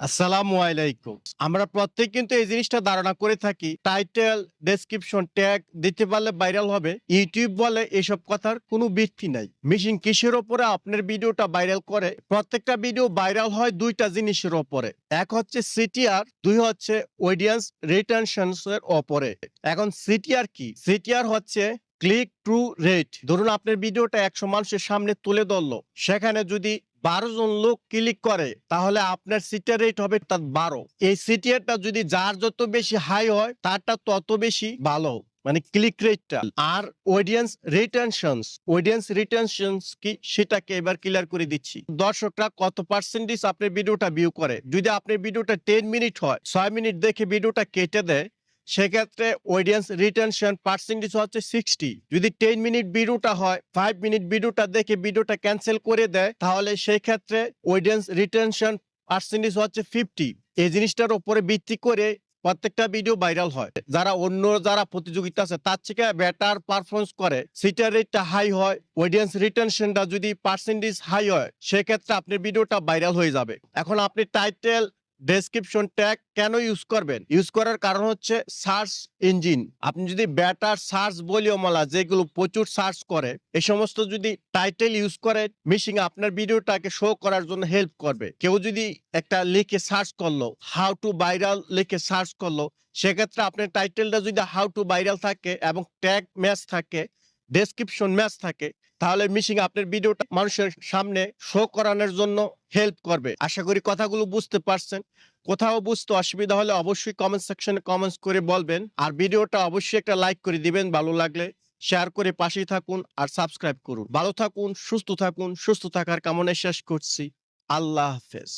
আসসালামু আলাইকুম। আমরা প্রত্যেক কিন্তু এই জিনিসটা ধারণা করে থাকি টাইটেল ডেসক্রিপশন ট্যাগ দিতে পারলে ভাইরাল হবে ইউটিউব বলে এসব কথার কোনো ভিত্তি নাই। মিশিং কিসের ওপরে আপনার ভিডিওটা ভাইরাল করে? প্রত্যেকটা ভিডিও ভাইরাল হয় দুইটা জিনিসের ওপরে। এক হচ্ছে সিটিআর দুই হচ্ছে অডিয়েন্স রিটেনশনস এর ওপরে। এখন সিটিআর কি? সিটিআর হচ্ছে ক্লিক টু রেট ধরুন আপনার ভিডিওটা একশো মানুষের সামনে তুলে ধরলো। সেখানে যদি বারো জন লোক ক্লিক করে, তাহলে আপনার সিটিআর রেট হবে তার বারো। এই সিটিয়ারটা যদি যার যত বেশি হাই হয়, তারটা তত বেশি ভালো। মানে ক্লিক রেটটা আর অডিয়েন্স রিটেনশনস অডিয়েন্স রিটেনশনস কি? সেটাকে এবার ক্লিয়ার করে দিচ্ছি। দর্শকরা কত পার্সেন্টেজ আপনার ভিডিওটা ভিউ করে? যদি আপনার ভিডিওটা টেন মিনিট হয়, ছয় মিনিট দেখে ভিডিওটা কেটে দেয় সেক্ষেত্রে অডিয়েন্স রিটেনশন পার্সেন্টেজ হচ্ছে সিক্সটি যদি টেন মিনিট ভিডিওটা হয় ফাইভ মিনিট ভিডিওটা দেখে ভিডিওটা ক্যান্সেল করে দেয়, তাহলে সেই ক্ষেত্রে অডিয়েন্স রিটেনশন পার্সেন্টেজ হচ্ছে ফিফটি এই জিনিসটার উপরে ভিত্তি করে প্রত্যেকটা ভিডিও ভাইরাল হয়। যারা অন্য যারা প্রতিযোগিতা আছে, তার থেকে বেটার পারফরমেন্স করে। সিটার রেটটা হাই হয় অডিয়েন্স রিটেনশনটা যদি পার্সেন্টেজ হাই হয়, সেক্ষেত্রে আপনার ভিডিওটা ভাইরাল হয়ে যাবে। এখন আপনি টাইটেল ডেসক্রিপশন ট্যাগ কেন ইউজ করবেন? ইউজ করার কারণ হচ্ছে সার্চ ইঞ্জিন আপনি যদি ব্যাটার সার্চ বলিওমালা যেগুলো প্রচুর সার্চ করে এই সমস্ত যদি টাইটেল ইউজ করে মিশিং আপনার ভিডিওটাকে শো করার জন্য হেল্প করবে। কেউ যদি একটা লিখে সার্চ করল হাউ টু ভাইরাল লিখে সার্চ করল, সেক্ষেত্রে আপনার টাইটেলটা যদি হাউ টু ভাইরাল থাকে এবং ট্যাগ ম্যাচ থাকে ডেসক্রিপশন ম্যাচ থাকে, তাহলে মিশিং আপনার ভিডিওটা মানুষের সামনে শো করানোর জন্য হেল্প করবে। আশা করি কথাগুলো বুঝতে পারছেন। কোথাও বুঝতে অসুবিধা হলে অবশ্যই কমেন্ট সেকশনে কমেন্টস করে বলবেন। আর ভিডিওটা অবশ্যই একটা লাইক করে দিবেন, ভালো লাগলে শেয়ার করে পাশেই থাকুন আর সাবস্ক্রাইব করুন। ভালো থাকুন, সুস্থ থাকুন, সুস্থ থাকার কামনায় শেষ করছি। আল্লাহ হাফেজ।